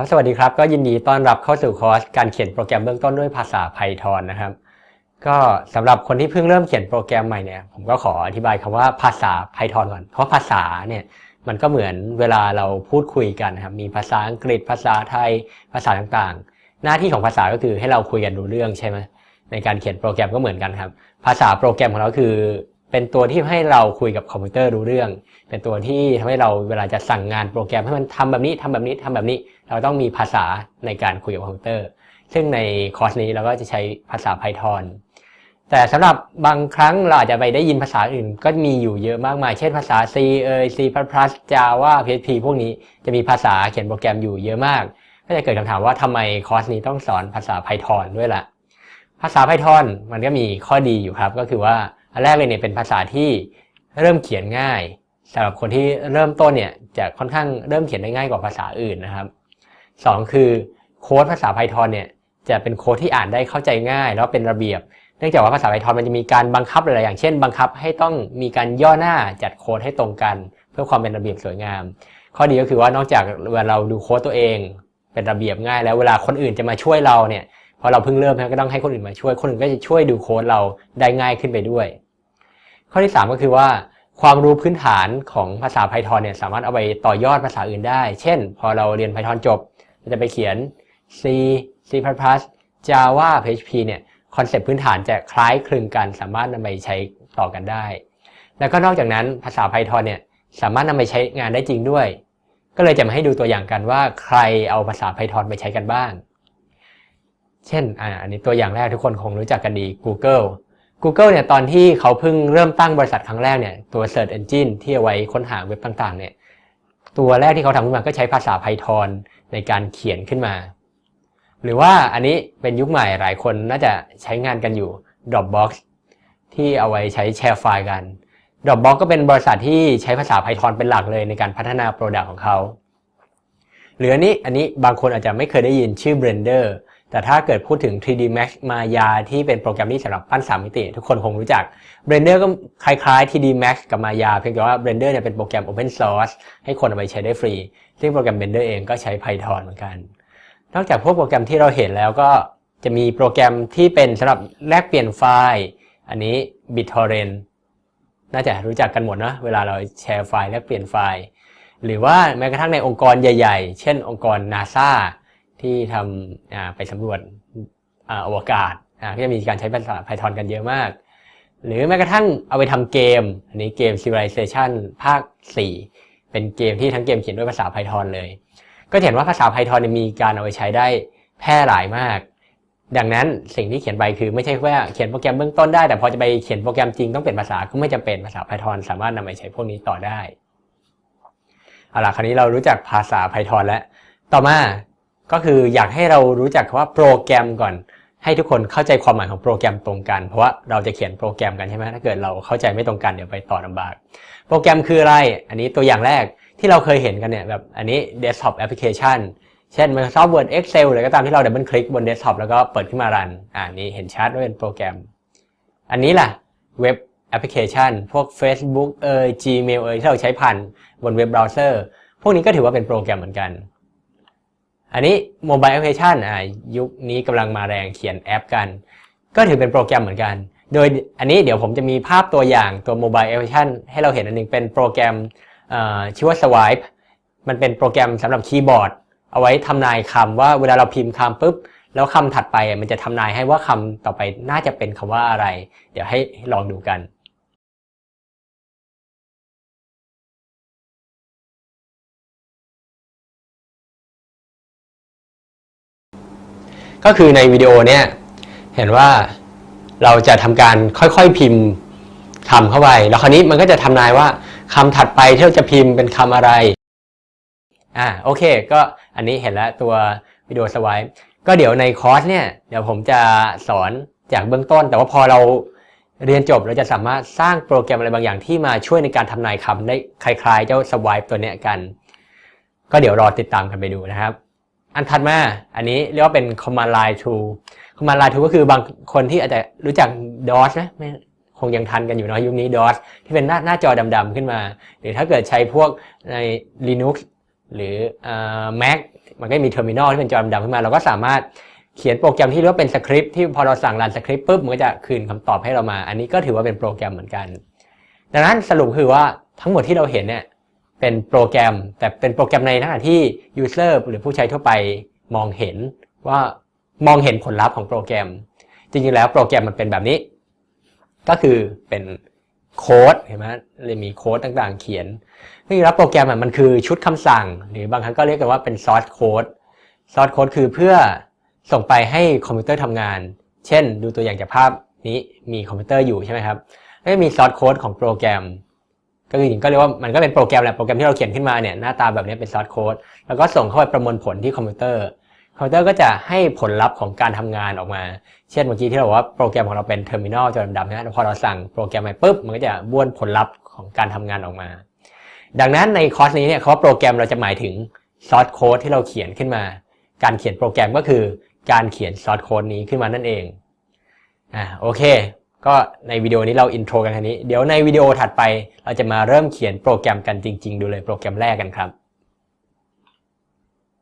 ครับสวัสดีครับก็ยินดีต้อนรับเข้าสู่คอร์สการเขียนโปรแกรมเบื้องต้นด้วยภาษา Python นะครับ ก็สำหรับคนที่เพิ่งเริ่มเขียนโปรแกรมใหม่เนี่ยผมก็ขออธิบายคำว่าภาษา Python ก่อนเพราะภาษาเนี่ยมันก็เหมือนเวลาเราพูดคุยกันครับมีภาษาอังกฤษภาษาไทยภาษาต่างๆ หน้าที่ของภาษาก็คือให้เราคุยกันรู้เรื่องใช่ไหมในการเขียนโปรแกรมก็เหมือนกันครับ ภาษาโปรแกรมของเราคือ เป็นตัวที่ให้เราคุยกับคอมพิวเตอร์รู้เรื่อง เป็นตัวที่ทำให้เราเวลาจะสั่งงานโปรแกรมให้มันทำแบบนี้ทำแบบนี้ทำแบบนี้ เราต้องมีภาษาในการคุยกับคอมพิวเตอร์ ซึ่งในคอร์สนี้เราก็จะใช้ภาษา Python แต่สำหรับบางครั้งเราอาจจะไปได้ยินภาษาอื่น ก็มีอยู่เยอะมากมาย เช่นภาษา C เอย C++ Java PHP พวกนี้จะมีภาษาเขียนโปรแกรมอยู่เยอะมาก ก็จะเกิดคำถามว่าทำไมคอร์สนี้ต้องสอนภาษา Python ด้วยล่ะ ภาษา Python มันก็มีข้อดีอยู่ครับ ก็คือว่า อันแรกเลยเนี่ยเป็นภาษาที่เริ่มเขียนง่ายสำหรับคนที่เริ่มต้นเนี่ยจะค่อนข้างเริ่มเขียนได้ง่ายกว่าภาษาอื่นนะครับสองคือโค้ดภาษา Python เนี่ยจะเป็นโค้ดที่อ่านได้เข้าใจง่าย แล้วเป็นระเบียบ เนื่องจากว่าภาษา Python มันจะมีการบังคับหลายๆอย่าง เช่น บังคับให้ต้องมีการย่อหน้าจัดโค้ดให้ตรงกัน เพื่อความเป็นระเบียบสวยงาม ข้อดีก็คือว่านอกจากเวลาเราดูโค้ดตัวเอง เป็นระเบียบง่าย แล้วเวลาคนอื่นจะมาช่วยเราเนี่ยพอเราเพิ่งเริ่มก็ต้องให้คนอื่นมาช่วย คนอื่นก็จะช่วยดูโค้ดเราได้ง่ายขึ้นไปด้วย ข้อที่ 3 ก็คือว่าความรู้พื้นฐานของภาษา Python เนี่ยสามารถเอาไปต่อยอดภาษาอื่นได้ เช่น พอเราเรียน Python จบ เราจะไปเขียน C C++, Java PHP เนี่ยคอนเซปต์พื้นฐานจะคล้ายคลึงกัน สามารถนำไปใช้ต่อกันได้ แล้วก็นอกจากนั้นภาษา Python เนี่ยสามารถนำไปใช้งานได้จริงด้วย ก็เลยจะมาให้ดูตัวอย่างกันว่าใครเอาภาษา Python ไปใช้กันบ้าง เช่น อ่าอันนี้ตัวอย่างแรกทุกคนคงรู้จักกันดี Google Google เนี่ยตอนที่เขาเพิ่งเริ่มตั้งบริษัทครั้งแรกเนี่ยตัว Search Engine ที่เอาไว้ค้นหาเว็บต่างๆเนี่ยตัวแรกที่เขาทำขึ้นมาก็ใช้ภาษา Python ในการเขียนขึ้นมา หรือว่าอันนี้เป็นยุคใหม่หลายคนน่าจะใช้งานกันอยู่ Dropbox ที่เอาไว้ใช้แชร์ไฟล์กัน Dropbox ก็เป็นบริษัทที่ใช้ภาษา Python เป็นหลักเลยในการพัฒนา Product ของเขาหรืออันนี้อันนี้บางคนอาจจะไม่เคยได้ยินชื่อ Blender แต่ถ้าเกิดพูดถึง 3D Max Maya ที่เป็นโปรแกรมที่สำหรับปั้น3มิติ ทุกคนคงรู้จัก Blender ก็คล้ายๆ 3D Max กับ Maya เพียงแต่ว่า Blender เนี่ยเป็นโปรแกรม Open Source ให้คนเอาไปใช้ได้ฟรี ซึ่งโปรแกรม Blender เองก็ใช้ Python เหมือนกัน นอกจากพวกโปรแกรมที่เราเห็นแล้วก็จะมีโปรแกรมที่เป็นสำหรับแลกเปลี่ยนไฟล์ อันนี้ BitTorrent น่าจะรู้จักกันหมดนะเวลาเราแชร์ไฟล์แลกเปลี่ยนไฟล์ หรือว่าแม้กระทั่งในองค์กรใหญ่ ๆ เช่น องค์กร NASA ที่ทำไปสำรวจอวกาศก็จะมีการใช้ภาษา Python กันเยอะมาก หรือแม้กระทั่งเอาไปทำเกม อันนี้เกม Civilization ภาค 4 เป็นเกมที่ทั้งเกมเขียนด้วยภาษา Python เลย ก็เห็นว่าภาษา Python มีการเอาไปใช้ได้แพร่หลายมาก ดังนั้นสิ่งที่เขียนไปคือไม่ใช่แค่เขียนโปรแกรมเบื้องต้นได้แต่พอจะไปเขียนโปรแกรมจริงต้องเปลี่ยนภาษาก็ไม่จำเป็นภาษา Python สามารถนำไปใช้พวกนี้ต่อได้เอาล่ะคราวนี้เรารู้จักภาษา Python แล้วต่อมา ก็คืออยากให้เรารู้จักว่าโปรแกรมก่อน ให้ทุกคนเข้าใจความหมายของโปรแกรมตรงกัน เพราะว่าเราจะเขียนโปรแกรมกันใช่ไหมถ้าเกิดเราเข้าใจไม่ตรงกันเดี๋ยวไปต่อลำบาก โปรแกรมคืออะไร อันนี้ตัวอย่างแรกที่เราเคยเห็นกันเนี่ยแบบอันนี้ desktop application เช่น Microsoft Word Excel หรือก็ตามที่เราดับเบิลคลิกบน desktop แล้วก็เปิดขึ้นมารันอ่านี้เห็นชัดว่าเป็นโปรแกรม อันนี้ล่ะเว็บแอปพลิเคชัน พวก Facebook เอ่ย Gmail เอ่ยที่เราใช้ผ่านบนเว็บเบราว์เซอร์ พวกนี้ก็ถือว่าเป็นโปรแกรมเหมือนกัน อันนี้โมบายแอปพลิเคชันอ่ายุคนี้กำลังมาแรงเขียนแอปกัน ก็ถือเป็นโปรแกรมเหมือนกัน โดยอันนี้เดี๋ยวผมจะมีภาพตัวอย่างตัวโมบายแอปพลิเคชันให้เราเห็นอันนึงเป็นโปรแกรมชื่อว่า Swipe มันเป็นโปรแกรมสำหรับคีย์บอร์ด เอาไว้ทำนายคำว่าเวลาเราพิมพ์คำปุ๊บ แล้วคำถัดไปมันจะทำนายให้ว่าคำต่อไปน่าจะเป็นคำว่าอะไร เดี๋ยวให้ลองดูกัน ก็คือในวิดีโอเนี้ยเห็นว่าเราจะทำการค่อยๆพิมพ์คำเข้าไป แล้วคราวนี้มันก็จะทำนายว่าคำถัดไปที่เราจะพิมพ์เป็นคำอะไร อ่าโอเค ก็อันนี้เห็นแล้วตัววิดีโอสไวป์ก็เดี๋ยวในคอร์สเนี่ยเดี๋ยวผมจะสอนจากเบื้องต้น แต่ว่าพอเราเรียนจบเราจะสามารถสร้างโปรแกรมอะไรบางอย่างที่มาช่วยในการทำนายคำได้คล้ายๆ เจ้าสไวป์ตัวเนี้ยกัน ก็เดี๋ยวรอติดตามกันไปดูนะครับ อันถัดมา อันนี้เรียกว่าเป็น command line tool command line tool ก็คือบางคนที่อาจจะรู้จัก DOS นะไม่คงยังทันกันอยู่เนาะยุคนี้ DOS ที่เป็นหน้าหน้าจอดำๆขึ้นมา หรือถ้าเกิดใช้พวกใน Linux หรือ Mac มันก็มีเทอร์มินอลที่เป็นจอดำๆขึ้นมา เราก็สามารถเขียนโปรแกรมที่เรียกว่าเป็นสคริปต์ที่พอเราสั่งรันสคริปต์ปุ๊บมันก็จะคืนคำตอบให้เรามา อันนี้ก็ถือว่าเป็นโปรแกรมเหมือนกัน ดังนั้นสรุปคือว่าทั้งหมดที่เราเห็นเนี่ย เป็นโปรแกรม แต่เป็นโปรแกรมในขณะที่ user หรือผู้ใช้ทั่วไปมองเห็นว่ามองเห็นผลลัพธ์ของโปรแกรม จริงๆแล้วโปรแกรมมันเป็นแบบนี้ ก็คือเป็นโค้ดเห็นไหมเลยมีโค้ดต่างๆ เขียนจริงๆแล้วโปรแกรมมันคือชุดคำสั่ง หรือบางครั้งก็เรียกกันว่าเป็นซอสโค้ดซอสโค้ดคือเพื่อส่งไปให้คอมพิวเตอร์ทำงาน เช่น ดูตัวอย่างจากภาพนี้มีคอมพิวเตอร์อยู่ใช่ไหมครับก็มีซอสโค้ดของโปรแกรม ก็คือจริงก็เรียกว่ามันก็เป็นโปรแกรมแหละโปรแกรมที่เราเขียนขึ้นมาเนี่ยหน้าตาแบบนี้เป็นซอสโค้ดแล้วก็ส่งเข้าไปประมวลผลที่คอมพิวเตอร์คอมพิวเตอร์ก็จะให้ผลลัพธ์ของการทำงานออกมา เช่นเมื่อกี้ที่เราบอกว่าโปรแกรมของเราเป็นเทอร์มินอลจอดำๆนะพอเราสั่งโปรแกรมไปปุ๊บมันก็จะบ้วนผลลัพธ์ของการทำงานออกมา ดังนั้นในคอร์สนี้เนี่ยคำว่าโปรแกรมเราจะหมายถึงซอสโค้ดที่เราเขียนขึ้นมา การเขียนโปรแกรมก็คือการเขียนซอสโค้ดนี้ขึ้นมานั่นเองอ่าโอเค ก็ในวิดีโอนี้เราอินโทรกันแค่นี้ เดี๋ยวในวิดีโอถัดไปเราจะมาเริ่มเขียนโปรแกรมกันจริง ๆ ดูเลยโปรแกรมแรกกันครับ